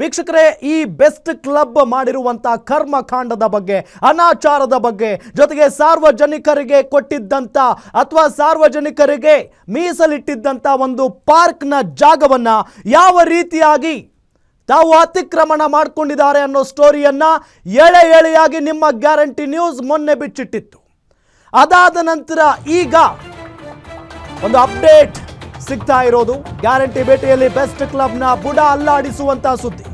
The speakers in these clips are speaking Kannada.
ವೀಕ್ಷಕರೇ, ಈ ಬೆಸ್ಟ್ ಕ್ಲಬ್ ಮಾಡಿರುವಂಥ ಕರ್ಮಕಾಂಡದ ಬಗ್ಗೆ, ಅನಾಚಾರದ ಬಗ್ಗೆ, ಜೊತೆಗೆ ಸಾರ್ವಜನಿಕರಿಗೆ ಕೊಟ್ಟಿದ್ದಂತ ಅಥವಾ ಸಾರ್ವಜನಿಕರಿಗೆ ಮೀಸಲಿಟ್ಟಿದ್ದಂತ ಒಂದು ಪಾರ್ಕ್ನ ಜಾಗವನ್ನ ಯಾವ ರೀತಿಯಾಗಿ ತಾವು ಅತಿಕ್ರಮಣ ಮಾಡಿಕೊಂಡಿದ್ದಾರೆ ಅನ್ನೋ ಸ್ಟೋರಿಯನ್ನ ಎಳೆ ಎಳೆಯಾಗಿ ನಿಮ್ಮ ಗ್ಯಾರಂಟಿ ನ್ಯೂಸ್ ಮೊನ್ನೆ ಬಿಚ್ಚಿಟ್ಟಿತ್ತು. ಅದಾದ ನಂತರ ಈಗ ಒಂದು ಅಪ್ಡೇಟ್ ಸಿಗ್ತಾ ಇರೋದು. ಗ್ಯಾರಂಟಿ ಭೇಟಿಯಲ್ಲಿ ಬೆಸ್ಟ್ ಕ್ಲಬ್ನ ಬುಡ ಅಲ್ಲಾಡಿಸುವಂತಹ ಸುದ್ದಿ.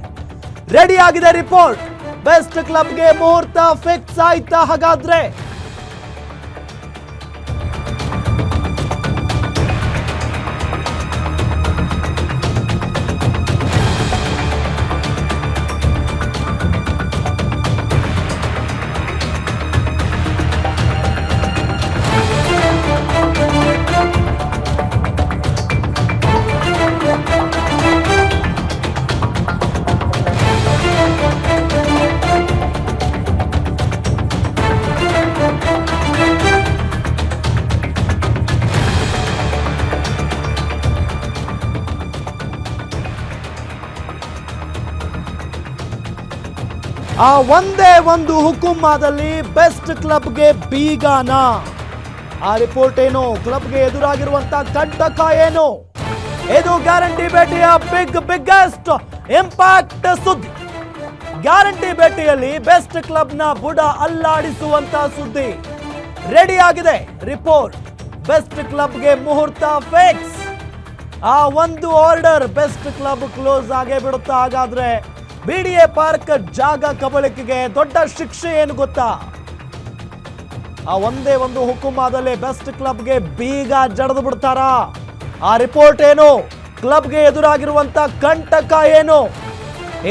ರೆಡಿ ಆಗಿದೆ ರಿಪೋರ್ಟ್. ಬೆಸ್ಟ್ ಕ್ಲಬ್ಗೆ ಮುಹೂರ್ತ ಫಿಕ್ಸ್ ಆಯ್ತಾ ಹಾಗಾದ್ರೆ? ಆ ಒಂದೇ ಒಂದು ಹುಕುಮಾದಲ್ಲಿ ಬೆಸ್ಟ್ ಕ್ಲಬ್ಗೆ ಬೀಗಾನ. ಆ ರಿಪೋರ್ಟ್ ಏನು? ಕ್ಲಬ್ಗೆ ಎದುರಾಗಿರುವಂತ ಕಂಟಕ ಏನು? ಇದು ಗ್ಯಾರಂಟಿ ಭೇಟಿಯ ಬಿಗ್ ಬಿಗ್ಗೆಸ್ಟ್ ಇಂಪ್ಯಾಕ್ಟ್ ಸುದ್ದಿ. ಗ್ಯಾರಂಟಿ ಭೇಟಿಯಲ್ಲಿ ಬೆಸ್ಟ್ ಕ್ಲಬ್ನ ಬುಡ ಅಲ್ಲಾಡಿಸುವಂತ ಸುದ್ದಿ. ರೆಡಿ ಆಗಿದೆ ರಿಪೋರ್ಟ್. ಬೆಸ್ಟ್ ಕ್ಲಬ್ಗೆ ಮುಹೂರ್ತ ಫೇಕ್ಸ್. ಆ ಒಂದು ಆರ್ಡರ್ ಬೆಸ್ಟ್ ಕ್ಲಬ್ ಕ್ಲೋಸ್ ಆಗೇ ಬಿಡುತ್ತಾ? ಹಾಗಾದ್ರೆ ಬಿಡಿಎ ಪಾರ್ಕ್ ಜಾಗ ಕಬಳಿಕೆಗೆ ದೊಡ್ಡ ಶಿಕ್ಷೆ ಏನು ಗೊತ್ತಾ? ಆ ಒಂದೇ ಒಂದು ಹುಕುಮಾದಲ್ಲಿ ಬೆಸ್ಟ್ ಕ್ಲಬ್ಗೆ ಬೀಗ ಜಡದು ಬಿಡ್ತಾರ? ಆ ರಿಪೋರ್ಟ್ ಏನು? ಕ್ಲಬ್ಗೆ ಎದುರಾಗಿರುವಂತ ಕಂಟಕ ಏನು?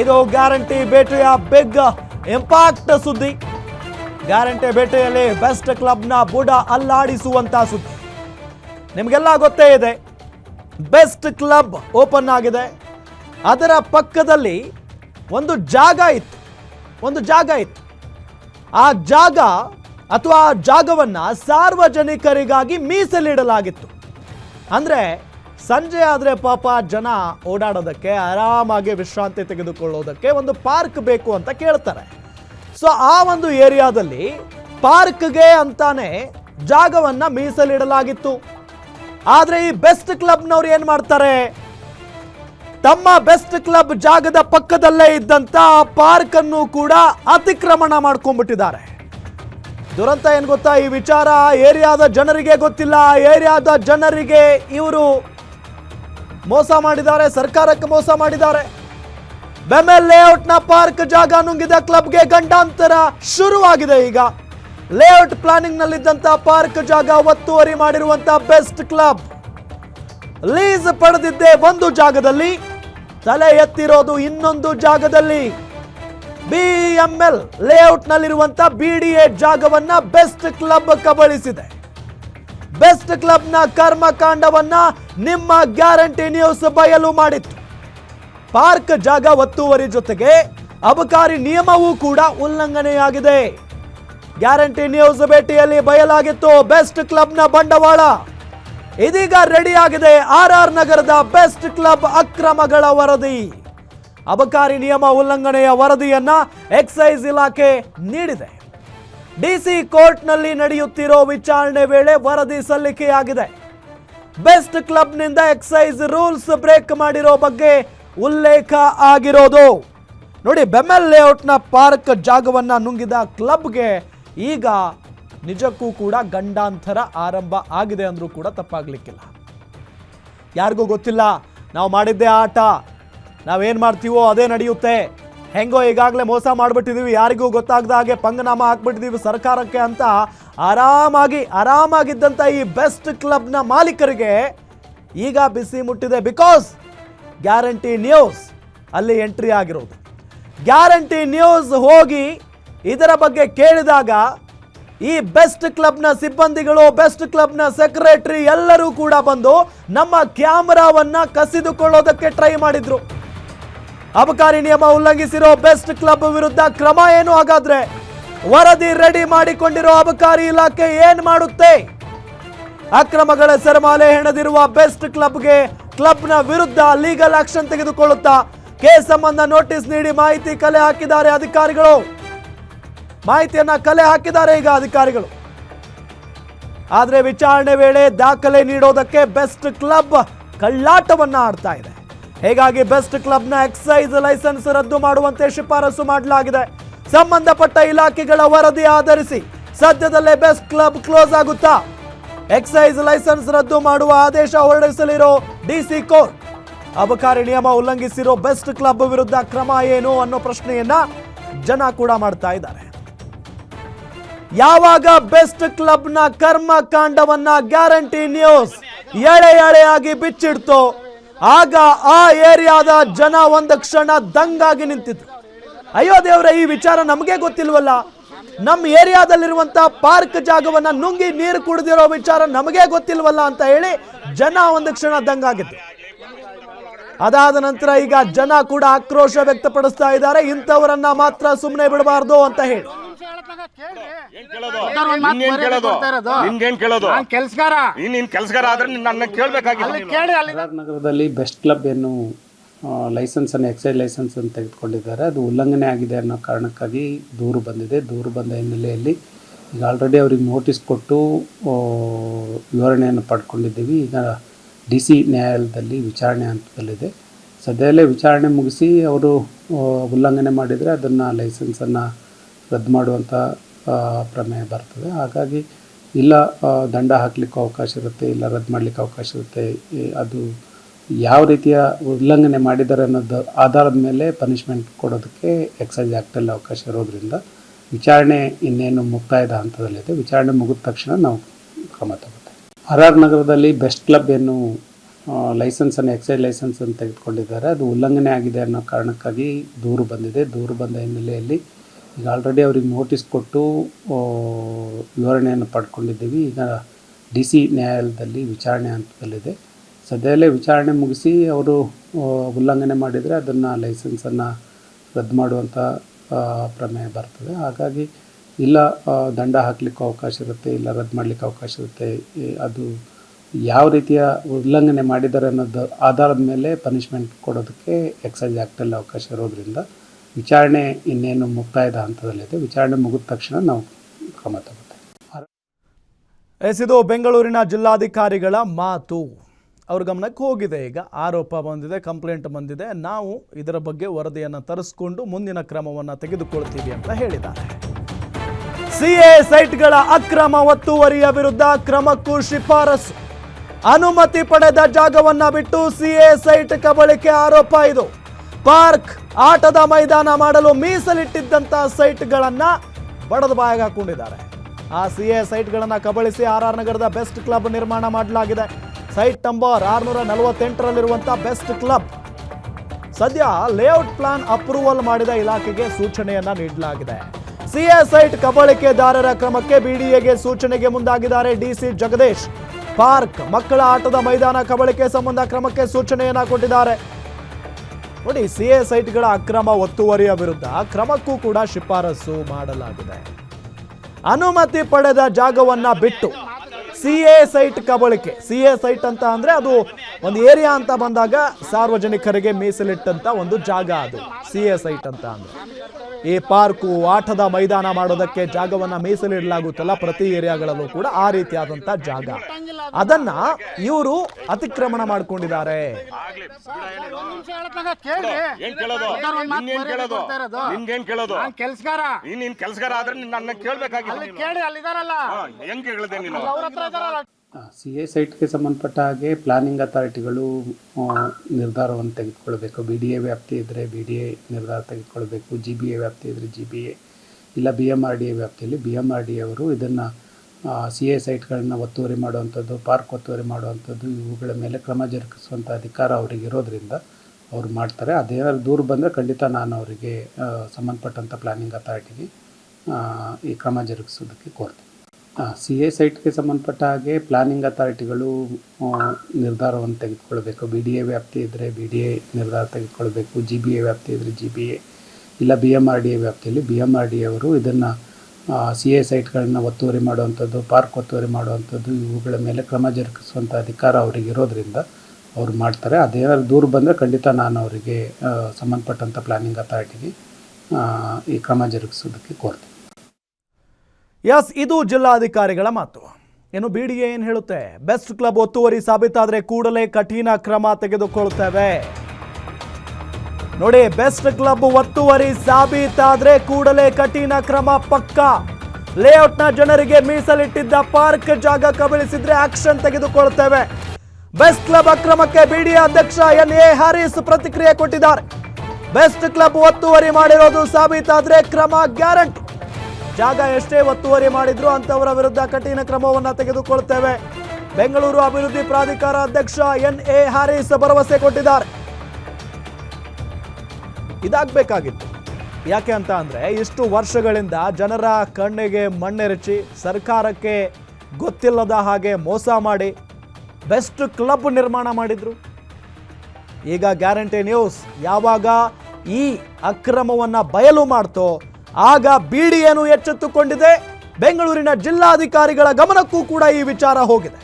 ಇದು ಗ್ಯಾರಂಟಿ ಭೇಟಿಯ ಬಿಗ್ ಇಂಪ್ಯಾಕ್ಟ್ ಸುದ್ದಿ. ಗ್ಯಾರಂಟಿ ಭೇಟಿಯಲ್ಲಿ ಬೆಸ್ಟ್ ಕ್ಲಬ್ನ ಬುಡ ಅಲ್ಲಾಡಿಸುವಂತ ಸುದ್ದಿ. ನಿಮಗೆಲ್ಲ ಗೊತ್ತೇ ಇದೆ. ಬೆಸ್ಟ್ ಕ್ಲಬ್ ಓಪನ್ ಆಗಿದೆ. ಅದರ ಪಕ್ಕದಲ್ಲಿ ಒಂದು ಜಾಗ ಇತ್ತು. ಒಂದು ಜಾಗ ಇತ್ತು. ಆ ಜಾಗ ಅಥವಾ ಆ ಜಾಗವನ್ನು ಸಾರ್ವಜನಿಕರಿಗಾಗಿ ಮೀಸಲಿಡಲಾಗಿತ್ತು. ಅಂದರೆ ಸಂಜೆ ಆದರೆ ಪಾಪ ಜನ ಓಡಾಡೋದಕ್ಕೆ, ಆರಾಮಾಗಿ ವಿಶ್ರಾಂತಿ ತೆಗೆದುಕೊಳ್ಳೋದಕ್ಕೆ ಒಂದು ಪಾರ್ಕ್ ಬೇಕು ಅಂತ ಕೇಳ್ತಾರೆ. ಸೊ ಆ ಒಂದು ಏರಿಯಾದಲ್ಲಿ ಪಾರ್ಕ್ಗೆ ಅಂತಾನೆ ಜಾಗವನ್ನ ಮೀಸಲಿಡಲಾಗಿತ್ತು. ಆದರೆ ಈ ಬೆಸ್ಟ್ ಕ್ಲಬ್ನವ್ರು ಏನು ಮಾಡ್ತಾರೆ? ತಮ್ಮ ಬೆಸ್ಟ್ ಕ್ಲಬ್ ಜಾಗದ ಪಕ್ಕದಲ್ಲೇ ಇದ್ದಂತ ಪಾರ್ಕ್ ಅನ್ನು ಕೂಡ ಅತಿಕ್ರಮಣ ಮಾಡ್ಕೊಂಡ್ಬಿಟ್ಟಿದ್ದಾರೆ. ದುರಂತ ಏನು ಗೊತ್ತಾ? ಈ ವಿಚಾರ ಏರಿಯಾದ ಜನರಿಗೆ ಗೊತ್ತಿಲ್ಲ. ಏರಿಯಾದ ಜನರಿಗೆ ಇವರು ಮೋಸ ಮಾಡಿದ್ದಾರೆ, ಸರ್ಕಾರಕ್ಕೆ ಮೋಸ ಮಾಡಿದ್ದಾರೆ. ಬೆಮೆಲ್ ಲೇಔಟ್ನ ಪಾರ್ಕ್ ಜಾಗ ನುಂಗಿದ ಕ್ಲಬ್ಗೆ ಗಂಡಾಂತರ ಶುರುವಾಗಿದೆ ಈಗ. ಲೇಔಟ್ ಪ್ಲಾನಿಂಗ್ ನಲ್ಲಿದ್ದಂತ ಪಾರ್ಕ್ ಜಾಗ ಒತ್ತುವರಿ ಮಾಡಿರುವಂಥ ಬೆಸ್ಟ್ ಕ್ಲಬ್. ಲೀಸ್ ಪಡೆದಿದ್ದೆ ಒಂದು ಜಾಗದಲ್ಲಿ ತಲೆ ಎತ್ತಿರೋದು ಇನ್ನೊಂದು ಜಾಗದಲ್ಲಿ ಬಿಎಂಎಲ್ ಲೇಔಟ್ ನಲ್ಲಿರುವಂತ ಬಿಡಿಎ ಜಾಗವನ್ನ ಬೆಸ್ಟ್ ಕ್ಲಬ್ ಕಬಳಿಸಿದೆ. ಬೆಸ್ಟ್ ಕ್ಲಬ್ನ ಕರ್ಮಕಾಂಡವನ್ನ ನಿಮ್ಮ ಗ್ಯಾರಂಟಿ ನ್ಯೂಸ್ ಬಯಲು ಮಾಡಿತ್ತು. ಪಾರ್ಕ್ ಜಾಗ ಒತ್ತುವರಿ ಜೊತೆಗೆ ಅಬಕಾರಿ ನಿಯಮವೂ ಕೂಡ ಉಲ್ಲಂಘನೆಯಾಗಿದೆ. ಗ್ಯಾರಂಟಿ ನ್ಯೂಸ್ ಭೇಟಿಯಲ್ಲಿ ಬಯಲಾಗಿತ್ತು ಬೆಸ್ಟ್ ಕ್ಲಬ್ನ ಬಂಡವಾಳ. ಇದೀಗ ರೆಡಿ ಆಗಿದೆ ಆರ್ ಆರ್ ನಗರದ ಬೆಸ್ಟ್ ಕ್ಲಬ್ ಅಕ್ರಮಗಳ ವರದಿ. ಅಬಕಾರಿ ನಿಯಮ ಉಲ್ಲಂಘನೆಯ ವರದಿಯನ್ನ ಎಕ್ಸೈಸ್ ಇಲಾಖೆ ನೀಡಿದೆ. ಡಿಸಿ ಕೋರ್ಟ್ನಲ್ಲಿ ನಡೆಯುತ್ತಿರೋ ವಿಚಾರಣೆ ವೇಳೆ ವರದಿ ಸಲ್ಲಿಕೆಯಾಗಿದೆ. ಬೆಸ್ಟ್ ಕ್ಲಬ್ನಿಂದ ಎಕ್ಸೈಸ್ ರೂಲ್ಸ್ ಬ್ರೇಕ್ ಮಾಡಿರೋ ಬಗ್ಗೆ ಉಲ್ಲೇಖ ಆಗಿರೋದು. ನೋಡಿ, ಬೆಮೆಲ್ ಲೇಔಟ್ನ ಪಾರ್ಕ್ ಜಾಗವನ್ನ ನುಂಗಿದ ಕ್ಲಬ್ಗೆ ಈಗ ನಿಜಕ್ಕೂ ಕೂಡ ಗಂಡಾಂತರ ಆರಂಭ ಆಗಿದೆ ಅಂದರೂ ಕೂಡ ತಪ್ಪಾಗಲಿಕ್ಕಿಲ್ಲ. ಯಾರಿಗೂ ಗೊತ್ತಿಲ್ಲ, ನಾವು ಮಾಡಿದ್ದೇ ಆಟ, ನಾವೇನು ಮಾಡ್ತೀವೋ ಅದೇ ನಡೆಯುತ್ತೆ. ಹೆಂಗೋ ಈಗಾಗಲೇ ಮೋಸ ಮಾಡಿಬಿಟ್ಟಿದ್ದೀವಿ ಯಾರಿಗೂ ಗೊತ್ತಾಗದ ಹಾಗೆ ಪಂಗನಾಮ ಹಾಕ್ಬಿಟ್ಟಿದ್ದೀವಿ ಸರ್ಕಾರಕ್ಕೆ ಅಂತ ಆರಾಮಾಗಿ, ಆರಾಮಾಗಿದ್ದಂಥ ಈ ಬೆಸ್ಟ್ ಕ್ಲಬ್ನ ಮಾಲೀಕರಿಗೆ ಈಗ ಬಿಸಿ ಮುಟ್ಟಿದೆ ಬಿಕಾಸ್ ಗ್ಯಾರಂಟಿ ನ್ಯೂಸ್ ಅಲ್ಲಿ ಎಂಟ್ರಿ ಆಗಿರೋದು. ಗ್ಯಾರಂಟಿ ನ್ಯೂಸ್ ಹೋಗಿ ಇದರ ಬಗ್ಗೆ ಕೇಳಿದಾಗ ಈ ಬೆಸ್ಟ್ ಕ್ಲಬ್ನ ಸಿಬ್ಬಂದಿಗಳು, ಬೆಸ್ಟ್ ಕ್ಲಬ್ನ ಸೆಕ್ರೆಟರಿ ಎಲ್ಲರೂ ಕೂಡ ಬಂದು ನಮ್ಮ ಕ್ಯಾಮರಾವನ್ನ ಕಸಿದುಕೊಳ್ಳೋದಕ್ಕೆ ಟ್ರೈ ಮಾಡಿದ್ರು. ಅಬಕಾರಿ ನಿಯಮ ಉಲ್ಲಂಘಿಸಿರೋ ಬೆಸ್ಟ್ ಕ್ಲಬ್ ವಿರುದ್ಧ ಕ್ರಮ ಏನು ಹಾಗಾದ್ರೆ? ವರದಿ ರೆಡಿ ಮಾಡಿಕೊಂಡಿರೋ ಅಬಕಾರಿ ಇಲಾಖೆ ಏನ್ ಮಾಡುತ್ತೆ? ಅಕ್ರಮಗಳ ಸರಮಾಲೆ ಹೆಣದಿರುವ ಬೆಸ್ಟ್ ಕ್ಲಬ್ಗೆ ಕ್ಲಬ್ನ ವಿರುದ್ಧ ಲೀಗಲ್ ಆಕ್ಷನ್ ತೆಗೆದುಕೊಳ್ಳುತ್ತಾ ಕೇಸ್ ಸಂಬಂಧ ನೋಟಿಸ್ ನೀಡಿ ಮಾಹಿತಿ ಕಲೆ ಹಾಕಿದ್ದಾರೆ ಅಧಿಕಾರಿಗಳು. ಮಾಹಿತಿಯನ್ನ ಕಲೆ ಹಾಕಿದ್ದಾರೆ ಈಗ ಅಧಿಕಾರಿಗಳು. ಆದರೆ ವಿಚಾರಣೆ ವೇಳೆ ದಾಖಲೆ ನೀಡೋದಕ್ಕೆ ಬೆಸ್ಟ್ ಕ್ಲಬ್ ಕಳ್ಳಾಟವನ್ನ ಆಡ್ತಾ ಇದೆ. ಹೀಗಾಗಿ ಬೆಸ್ಟ್ ಕ್ಲಬ್ನ ಎಕ್ಸೈಸ್ ಲೈಸೆನ್ಸ್ ರದ್ದು ಮಾಡುವಂತೆ ಶಿಫಾರಸು ಮಾಡಲಾಗಿದೆ. ಸಂಬಂಧಪಟ್ಟ ಇಲಾಖೆಗಳ ವರದಿ ಆಧರಿಸಿ ಸದ್ಯದಲ್ಲೇ ಬೆಸ್ಟ್ ಕ್ಲಬ್ ಕ್ಲೋಸ್ ಆಗುತ್ತಾ? ಎಕ್ಸೈಸ್ ಲೈಸೆನ್ಸ್ ರದ್ದು ಮಾಡುವ ಆದೇಶ ಹೊರಡಿಸಲಿರೋ ಡಿಸಿ ಕೋರ್ಟ್ ಅಬಕಾರಿ ನಿಯಮ ಉಲ್ಲಂಘಿಸಿರೋ ಬೆಸ್ಟ್ ಕ್ಲಬ್ ವಿರುದ್ಧ ಕ್ರಮ ಏನು ಅನ್ನೋ ಪ್ರಶ್ನೆಯನ್ನ ಜನ ಕೂಡ ಮಾಡ್ತಾ ಇದ್ದಾರೆ. ಯಾವಾಗ ಬೆಸ್ಟ್ ಕ್ಲಬ್ನ ಕರ್ಮಕಾಂಡವನ್ನ ಗ್ಯಾರಂಟಿ ನ್ಯೂಸ್ ಎಳೆ ಎಳೆಯಾಗಿ ಬಿಚ್ಚಿಡ್ತು, ಆಗ ಆ ಏರಿಯಾದ ಜನ ಒಂದು ಕ್ಷಣ ದಂಗಾಗಿ ನಿಂತಿದ್ರು. ಅಯ್ಯೋ ದೇವ್ರ, ಈ ವಿಚಾರ ನಮಗೆ ಗೊತ್ತಿಲ್ವಲ್ಲ? ನಮ್ಮ ಏರಿಯಾದಲ್ಲಿರುವಂತ ಪಾರ್ಕ್ ಜಾಗವನ್ನ ನುಂಗಿ ನೀರು ಕುಡಿದಿರೋ ವಿಚಾರ ನಮಗೆ ಗೊತ್ತಿಲ್ವಲ್ಲ ಅಂತ ಹೇಳಿ ಜನ ಒಂದು ಕ್ಷಣ ದಂಗಾಗಿತ್ತು ಅದಾದ ನಂತರ ಈಗ ಜನ ಕೂಡ ಆಕ್ರೋಶ ವ್ಯಕ್ತಪಡಿಸ್ತಾ ಇದ್ದಾರೆ. ಇಂಥವರನ್ನ ಮಾತ್ರ ಸುಮ್ಮನೆ ಬಿಡಬಾರ್ದು ಅಂತ ಹೇಳಿ. ನಿನ್ಗೇನ್ ಕೇಳೋದು. ನಿನ್ಗೇನ್ ಕೇಳೋದು? ನಾನ್ ಕೆಲ್ಸಗಾರ. ನೀನ್ ನಿನ್ ಕೆಲ್ಸಗಾರ ಆದ್ರೆ ನೀನ್ ನನ್ನ ಕೇಳ್ಬೇಕಾಗಿತ್ತು ಅಲ್ಲಿ ನೀನು. ಕೇಳಿ ಅಲ್ಲಿ ಆರ್ ನಗರದಲ್ಲಿ ಬೆಸ್ಟ್ ಕ್ಲಬ್ ಏನು ಲೈಸೆನ್ಸನ್ನು ಲೈಸೆನ್ಸ್ ಅನ್ನು ತೆಗೆದುಕೊಂಡಿದ್ದಾರೆ. ಅದು ಉಲ್ಲಂಘನೆ ಆಗಿದೆ ಅನ್ನೋ ಕಾರಣಕ್ಕಾಗಿ ದೂರು ಬಂದಿದೆ. ದೂರು ಬಂದ ಹಿನ್ನೆಲೆಯಲ್ಲಿ ಈಗ ಆಲ್ರೆಡಿ ಅವ್ರಿಗೆ ನೋಟಿಸ್ ಕೊಟ್ಟು ಆ, ವಿವರಣೆಯನ್ನು ಪಡ್ಕೊಂಡಿದ್ದೀವಿ. ಈಗ ಡಿ ಸಿ ನ್ಯಾಯಾಲಯದಲ್ಲಿ ವಿಚಾರಣೆ ಹಂತದಲ್ಲಿದೆ. ಸದ್ಯದಲ್ಲೇ ವಿಚಾರಣೆ ಮುಗಿಸಿ ಅವರು ಆ, ಉಲ್ಲಂಘನೆ ಮಾಡಿದರೆ ಅದನ್ನು ಲೈಸೆನ್ಸನ್ನು ರದ್ದು ಮಾಡುವಂಥ ಪ್ರಮೇಯ ಬರ್ತದೆ. ಹಾಗಾಗಿ ಇಲ್ಲ ದಂಡ ಹಾಕಲಿಕ್ಕೂ ಅವಕಾಶ ಇರುತ್ತೆ, ಇಲ್ಲ ರದ್ದು ಮಾಡಲಿಕ್ಕೆ ಅವಕಾಶ ಇರುತ್ತೆ ಅದು ಯಾವ ರೀತಿಯ ಉಲ್ಲಂಘನೆ ಮಾಡಿದ್ದಾರೆ ಅನ್ನೋದು ಆಧಾರದ ಮೇಲೆ ಪನಿಷ್ಮೆಂಟ್ ಕೊಡೋದಕ್ಕೆ ಎಕ್ಸೈಸ್ ಆ್ಯಕ್ಟಲ್ಲಿ ಅವಕಾಶ ಇರೋದ್ರಿಂದ ವಿಚಾರಣೆ ಇನ್ನೇನು ಮುಕ್ತಾಯದ ಹಂತದಲ್ಲಿದೆ ವಿಚಾರಣೆ ಮುಗಿದ ತಕ್ಷಣ ನಾವು ಕ್ರಮ ತಗೋತೇವೆ. ಆರ್ ಆರ್ ನಗರದಲ್ಲಿ ಬೆಸ್ಟ್ ಕ್ಲಬ್ ಏನು ಲೈಸೆನ್ಸನ್ನು ಎಕ್ಸೈಸ್ ಲೈಸೆನ್ಸನ್ನು ತೆಗೆದುಕೊಂಡಿದ್ದಾರೆ. ಅದು ಉಲ್ಲಂಘನೆ ಆಗಿದೆ ಅನ್ನೋ ಕಾರಣಕ್ಕಾಗಿ ದೂರು ಬಂದಿದೆ. ದೂರು ಬಂದ ಹಿನ್ನೆಲೆಯಲ್ಲಿ ಈಗ ಆಲ್ರೆಡಿ ಅವ್ರಿಗೆ ನೋಟಿಸ್ ಕೊಟ್ಟು ವಿವರಣೆಯನ್ನು ಪಡ್ಕೊಂಡಿದ್ದೀವಿ. ಈಗ ಡಿ ಸಿ ನ್ಯಾಯಾಲಯದಲ್ಲಿ ವಿಚಾರಣೆ ಹಂತದಲ್ಲಿದೆ. ಸದ್ಯದಲ್ಲೇ ವಿಚಾರಣೆ ಮುಗಿಸಿ ಅವರು ಉಲ್ಲಂಘನೆ ಮಾಡಿದರೆ ಅದನ್ನು ಲೈಸೆನ್ಸನ್ನು ರದ್ದು ಮಾಡುವಂಥ ಪ್ರಮೇಯ ಬರ್ತದೆ. ಹಾಗಾಗಿ ಇಲ್ಲ ದಂಡ ಹಾಕಲಿಕ್ಕೆ ಅವಕಾಶ ಇರುತ್ತೆ, ಇಲ್ಲ ರದ್ದು ಮಾಡಲಿಕ್ಕೆ ಅವಕಾಶ ಇರುತ್ತೆ ಅದು ಯಾವ ರೀತಿಯ ಉಲ್ಲಂಘನೆ ಮಾಡಿದ್ದಾರೆ ಅನ್ನೋದು ಆಧಾರದ ಮೇಲೆ ಪನಿಷ್ಮೆಂಟ್ ಕೊಡೋದಕ್ಕೆ ಎಕ್ಸೈಸ್ ಆ್ಯಕ್ಟಲ್ಲಿ ಅವಕಾಶ ಇರೋದ್ರಿಂದ ವಿಚಾರಣೆ ಇನ್ನೇನು ಮುಕ್ತಾಯದ ಹಂತದಲ್ಲಿದೆ ವಿಚಾರಣೆ ಮುಗಿದ ತಕ್ಷಣ ನಾವು ಕ್ರಮ ತಗೋತೇವೆ. ಎಸ್ ಇದು ಬೆಂಗಳೂರಿನ ಜಿಲ್ಲಾಧಿಕಾರಿಗಳ ಮಾತು. ಅವ್ರ ಗಮನಕ್ಕೆ ಹೋಗಿದೆ. ಈಗ ಆರೋಪ ಬಂದಿದೆ, ಕಂಪ್ಲೇಂಟ್ ಬಂದಿದೆ. ನಾವು ಇದರ ಬಗ್ಗೆ ವರದಿಯನ್ನು ತರಿಸ್ಕೊಂಡು ಮುಂದಿನ ಕ್ರಮವನ್ನು ತೆಗೆದುಕೊಳ್ತೀವಿ ಅಂತ ಹೇಳಿದ್ದಾರೆ. ಸಿಎ ಸೈಟ್ಗಳ ಅಕ್ರಮ ಒತ್ತುವರಿಯ ವಿರುದ್ಧ ಕ್ರಮಕ್ಕೂ ಶಿಫಾರಸು. ಅನುಮತಿ ಪಡೆದ ಜಾಗವನ್ನ ಬಿಟ್ಟು ಸಿಎ ಸೈಟ್ ಕಬಳಿಕೆ ಆರೋಪ ಇದು. ಪಾರ್ಕ್ ಆಟದ ಮೈದಾನ ಮಾಡಲು ಮೀಸಲಿಟ್ಟಿದ್ದಂಥ ಸೈಟ್ಗಳನ್ನು ಬಡದ ಬಾಯಿಗೆ ಹಾಕೊಂಡಿದ್ದಾರೆ. ಆ ಸಿ ಎ ಸೈಟ್ಗಳನ್ನು ಕಬಳಿಸಿ ಆರ್ ಆರ್ ನಗರದ ಬೆಸ್ಟ್ ಕ್ಲಬ್ ನಿರ್ಮಾಣ ಮಾಡಲಾಗಿದೆ. ಸೈಟ್ ನಂಬರ್ ಆರುನೂರ ನಲವತ್ತೆಂಟರಲ್ಲಿರುವಂಥ ಬೆಸ್ಟ್ ಕ್ಲಬ್. ಸದ್ಯ ಲೇಔಟ್ ಪ್ಲಾನ್ ಅಪ್ರೂವಲ್ ಮಾಡಿದ ಇಲಾಖೆಗೆ ಸೂಚನೆಯನ್ನ ನೀಡಲಾಗಿದೆ. ಸಿಎ ಸೈಟ್ ಕಬಳಿಕೆದಾರರ ಕ್ರಮಕ್ಕೆ ಬಿಡಿಎಗೆ ಸೂಚನೆಗೆ ಮುಂದಾಗಿದ್ದಾರೆ ಡಿಸಿ ಜಗದೀಶ್. ಪಾರ್ಕ್ ಮಕ್ಕಳ ಆಟದ ಮೈದಾನ ಕಬಳಿಕೆ ಸಂಬಂಧ ಕ್ರಮಕ್ಕೆ ಸೂಚನೆಯನ್ನ ಕೊಟ್ಟಿದ್ದಾರೆ. ನೋಡಿ ಸಿ ಎ ಸೈಟ್ಗಳ ಅಕ್ರಮ ಒತ್ತುವರಿಯ ವಿರುದ್ಧ ಕ್ರಮಕ್ಕೂ ಕೂಡ ಶಿಫಾರಸು ಮಾಡಲಾಗಿದೆ. ಅನುಮತಿ ಪಡೆದ ಜಾಗವನ್ನ ಬಿಟ್ಟು ಸಿ ಎ ಸೈಟ್ ಕಬಳಿಕೆ. ಸಿ ಎ ಸೈಟ್ ಅಂತ ಅಂದ್ರೆ ಅದು ಒಂದು ಏರಿಯಾ ಅಂತ ಬಂದಾಗ ಸಾರ್ವಜನಿಕರಿಗೆ ಮೀಸಲಿಟ್ಟಂತ ಒಂದು ಜಾಗ ಅದು ಸಿ ಎ ಸೈಟ್ ಅಂತ ಅಂದ್ರೆ. ಈ ಪಾರ್ಕು ಆಟದ ಮೈದಾನ ಮಾಡೋದಕ್ಕೆ ಜಾಗವನ್ನ ಮೀಸಲಿಡಲಾಗುತ್ತಲ್ಲ ಪ್ರತಿ ಏರಿಯಾಗಳಲ್ಲೂ ಕೂಡ ಆ ರೀತಿಯಾದಂತ ಜಾಗ. ಅದನ್ನ ಇವರು ಅತಿಕ್ರಮಣ ಮಾಡ್ಕೊಂಡಿದ್ದಾರೆ. ಕೆಲ್ಸಗಾರ ಸಿ ಎ ಸೈಟ್ಗೆ ಸಂಬಂಧಪಟ್ಟ ಹಾಗೆ ಪ್ಲಾನಿಂಗ್ ಅಥಾರಿಟಿಗಳು ನಿರ್ಧಾರವನ್ನು ತೆಗೆದುಕೊಳ್ಬೇಕು. ಬಿ ಡಿ ಎ ವ್ಯಾಪ್ತಿ ಇದ್ದರೆ ಬಿ ಡಿ ಎ ನಿರ್ಧಾರ ತೆಗೆದುಕೊಳ್ಬೇಕು. ಜಿ ಬಿ ಎ ವ್ಯಾಪ್ತಿ ಇದ್ದರೆ ಜಿ ಬಿ ಎ ಇಲ್ಲ B M R D A ವ್ಯಾಪ್ತಿಯಲ್ಲಿ ಬಿ ಎಂ ಆರ್ ಡಿ ಅವರು ಇದನ್ನು ಸಿ ಎ ಸೈಟ್ಗಳನ್ನ ಒತ್ತುವರಿ ಮಾಡುವಂಥದ್ದು ಪಾರ್ಕ್ ಒತ್ತುವರಿ ಮಾಡುವಂಥದ್ದು, ಇವುಗಳ ಮೇಲೆ ಕ್ರಮ ಜರುಗಿಸುವಂಥ ಅಧಿಕಾರ ಅವರಿಗೆ ಇರೋದ್ರಿಂದ ಅವ್ರು ಮಾಡ್ತಾರೆ. ಅದೇನಾದ್ರು ದೂರ ಬಂದರೆ ಖಂಡಿತ ನಾನು ಅವರಿಗೆ ಸಂಬಂಧಪಟ್ಟಂಥ ಪ್ಲಾನಿಂಗ್ ಅಥಾರಿಟಿಗೆ ಈ ಕ್ರಮ ಜರುಗಿಸೋದಕ್ಕೆ ಕೋರ್ತೀನಿ. ಸಿ ಎ ಸೈಟ್ಗೆ ಸಂಬಂಧಪಟ್ಟ ಹಾಗೆ ಪ್ಲಾನಿಂಗ್ ಅಥಾರಿಟಿಗಳು ನಿರ್ಧಾರವನ್ನು ತೆಗೆದುಕೊಳ್ಬೇಕು. ಬಿ ಡಿ ಎ ವ್ಯಾಪ್ತಿ ಇದ್ದರೆ ಬಿ ಡಿ ಎ ನಿರ್ಧಾರ ತೆಗೆದುಕೊಳ್ಬೇಕು. ಜಿ ಬಿ ಎ ವ್ಯಾಪ್ತಿ ಇದ್ದರೆ ಜಿ ಬಿ ಎ ಇಲ್ಲ B M R D A ವ್ಯಾಪ್ತಿಯಲ್ಲಿ ಬಿ ಎಂ ಆರ್ ಡಿ ಅವರು ಇದನ್ನು ಸಿ ಎ ಸೈಟ್ಗಳನ್ನ ಒತ್ತುವರಿ ಮಾಡುವಂಥದ್ದು ಪಾರ್ಕ್ ಒತ್ತುವರಿ ಮಾಡುವಂಥದ್ದು, ಇವುಗಳ ಮೇಲೆ ಕ್ರಮ ಜರುಗಿಸುವಂಥ ಅಧಿಕಾರ ಅವರಿಗೆ ಇರೋದ್ರಿಂದ ಅವ್ರು ಮಾಡ್ತಾರೆ. ಅದೇನಾದ್ರು ದೂರು ಬಂದರೆ ಖಂಡಿತ ನಾನು ಅವರಿಗೆ ಸಂಬಂಧಪಟ್ಟಂಥ ಪ್ಲಾನಿಂಗ್ ಅಥಾರಿಟಿಗೆ ಈ ಕ್ರಮ ಜರುಗಿಸೋದಕ್ಕೆ ಕೋರ್ತೀನಿ. ಎಸ್ ಇದು ಜಿಲ್ಲಾಧಿಕಾರಿಗಳ ಮಾತು. ಏನು ಬಿ ಡಿ ಎ ಏನು ಹೇಳುತ್ತೆ? ಬೆಸ್ಟ್ ಕ್ಲಬ್ ಒತ್ತುವರಿ ಸಾಬೀತಾದರೆ ಕೂಡಲೇ ಕಠಿಣ ಕ್ರಮ ತೆಗೆದುಕೊಳ್ತೇವೆ ನೋಡಿ ಬೆಸ್ಟ್ ಕ್ಲಬ್ ಒತ್ತುವರಿ ಸಾಬೀತಾದ್ರೆ ಕೂಡಲೇ ಕಠಿಣ ಕ್ರಮ ಪಕ್ಕ. ಲೇಔಟ್ನ ಜನರಿಗೆ ಮೀಸಲಿಟ್ಟಿದ್ದ ಪಾರ್ಕ್ ಜಾಗ ಕಬಳಿಸಿದ್ರೆ ಆಕ್ಷನ್ ತೆಗೆದುಕೊಳ್ತೇವೆ ಬೆಸ್ಟ್ ಕ್ಲಬ್ ಅಕ್ರಮಕ್ಕೆ ಬಿಡಿಎ ಅಧ್ಯಕ್ಷ ಎನ್. ಎ. ಹ್ಯಾರಿಸ್ ಪ್ರತಿಕ್ರಿಯೆ ಕೊಟ್ಟಿದ್ದಾರೆ. ಬೆಸ್ಟ್ ಕ್ಲಬ್ ಒತ್ತುವರಿ ಮಾಡಿರೋದು ಸಾಬೀತಾದ್ರೆ ಕ್ರಮ ಗ್ಯಾರಂಟಿ. ಜಾಗ ಎಷ್ಟೇ ಒತ್ತುವರಿ ಮಾಡಿದ್ರು ಅಂತವರ ವಿರುದ್ಧ ಕಠಿಣ ಕ್ರಮವನ್ನು ತೆಗೆದುಕೊಳ್ತೇವೆ. ಬೆಂಗಳೂರು ಅಭಿವೃದ್ಧಿ ಪ್ರಾಧಿಕಾರ ಅಧ್ಯಕ್ಷ ಎನ್ ಎ ಹ್ಯಾರಿಸ್ ಭರವಸೆ ಕೊಟ್ಟಿದ್ದಾರೆ. ಇದಾಗಬೇಕಾಗಿತ್ತು. ಯಾಕೆ ಅಂತ ಅಂದರೆ ಇಷ್ಟು ವರ್ಷಗಳಿಂದ ಜನರ ಕಣ್ಣಿಗೆ ಮಣ್ಣೆರಚಿ ಸರ್ಕಾರಕ್ಕೆ ಗೊತ್ತಿಲ್ಲದ ಹಾಗೆ ಮೋಸ ಮಾಡಿ ಬೆಸ್ಟ್ ಕ್ಲಬ್ ನಿರ್ಮಾಣ ಮಾಡಿದರು. ಈಗ ಗ್ಯಾರಂಟಿ ನ್ಯೂಸ್ ಯಾವಾಗ ಈ ಅಕ್ರಮವನ್ನು ಬಯಲು ಮಾಡ್ತೋ ಆಗ ಬಿಡಿಯನ್ನು ಎಚ್ಚೆತ್ತುಕೊಂಡಿದೆ. ಬೆಂಗಳೂರಿನ ಜಿಲ್ಲಾಧಿಕಾರಿಗಳ ಗಮನಕ್ಕೂ ಕೂಡ ಈ ವಿಚಾರ ಹೋಗಿದೆ.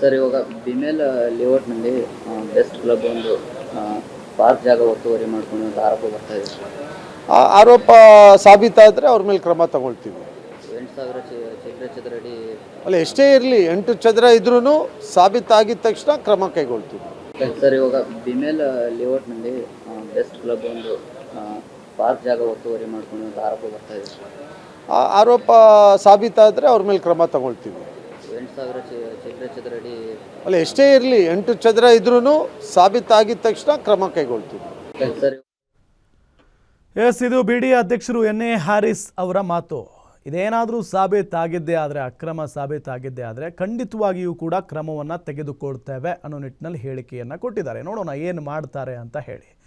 ಸರ್ ಇವಾಗ ಬಿಮೇಲ್ ಲೇಔಟ್ನಲ್ಲಿ ಬೆಸ್ಟ್ ಕ್ಲಬ್ ಒಂದು ಪಾರ್ಕ್ ಜಾಗ ಒತ್ತುವರಿ ಮಾಡ್ಕೊಂಡು ಅಂತ ಆರೋಪ ಬರ್ತಾ ಇದೆ. ಆ ಆರೋಪ ಸಾಬೀತಾದರೆ ಅವ್ರ ಮೇಲೆ ಕ್ರಮ ತಗೊಳ್ತೀವಿ. ಎಂಟು ಸಾವಿರ ಚಿಲ್ಲರೆ ಚದರ ಅಡಿ ಅಲ್ಲ ಎಷ್ಟೇ ಇರಲಿ ಎಂಟು ಚದರ ಇದ್ರೂ ಸಾಬೀತಾಗಿದ ತಕ್ಷಣ ಕ್ರಮ ಕೈಗೊಳ್ತೀವಿ. ಸರ್ ಇವಾಗ ಬಿಮೇಲ್ ಲೇಔಟ್ನಲ್ಲಿ ಬೆಸ್ಟ್ ಕ್ಲಬ್ ಒಂದು ಪಾರ್ಕ್ ಜಾಗ ಒತ್ತುವರಿ ಮಾಡ್ಕೊಂಡು ಅಂತ ಆರೋಪ ಬರ್ತಾ ಇದೆ. ಆ ಆರೋಪ ಸಾಬೀತಾದರೆ ಅವ್ರ ಮೇಲೆ ಕ್ರಮ ತಗೊಳ್ತೀವಿ. ಎಂಟು ಸಾವಿರ ಚಿಲ್ಲರೆ ಚದರ ಅಡಿ ಅಲ್ಲ ಎಷ್ಟೇ ಇರಲಿ ಎಂಟು ಚದರ ಇದ್ರೂ ಸಾಬೀತಾಗಿದ ತಕ್ಷಣ ಕ್ರಮ ಕೈಗೊಳ್ತೀವಿ. ಸರ್ ಎಸ್ ಇದು ಬಿ ಡಿ ಅಧ್ಯಕ್ಷರು ಎನ್ ಎ ಹ್ಯಾರಿಸ್ ಅವರ ಮಾತು. ಇದೇನಾದರೂ ಸಾಬೀತಾಗಿದ್ದೇ ಆದರೆ ಅಕ್ರಮ ಸಾಬೀತಾಗಿದ್ದೇ ಆದರೆ ಖಂಡಿತವಾಗಿಯೂ ಕೂಡ ಕ್ರಮವನ್ನು ತೆಗೆದುಕೊಳ್ತೇವೆ ಅನ್ನೋ ನಿಟ್ಟಿನಲ್ಲಿ ಹೇಳಿಕೆಯನ್ನು ಕೊಟ್ಟಿದ್ದಾರೆ. ನೋಡೋಣ ಏನು ಮಾಡ್ತಾರೆ ಅಂತ ಹೇಳಿ.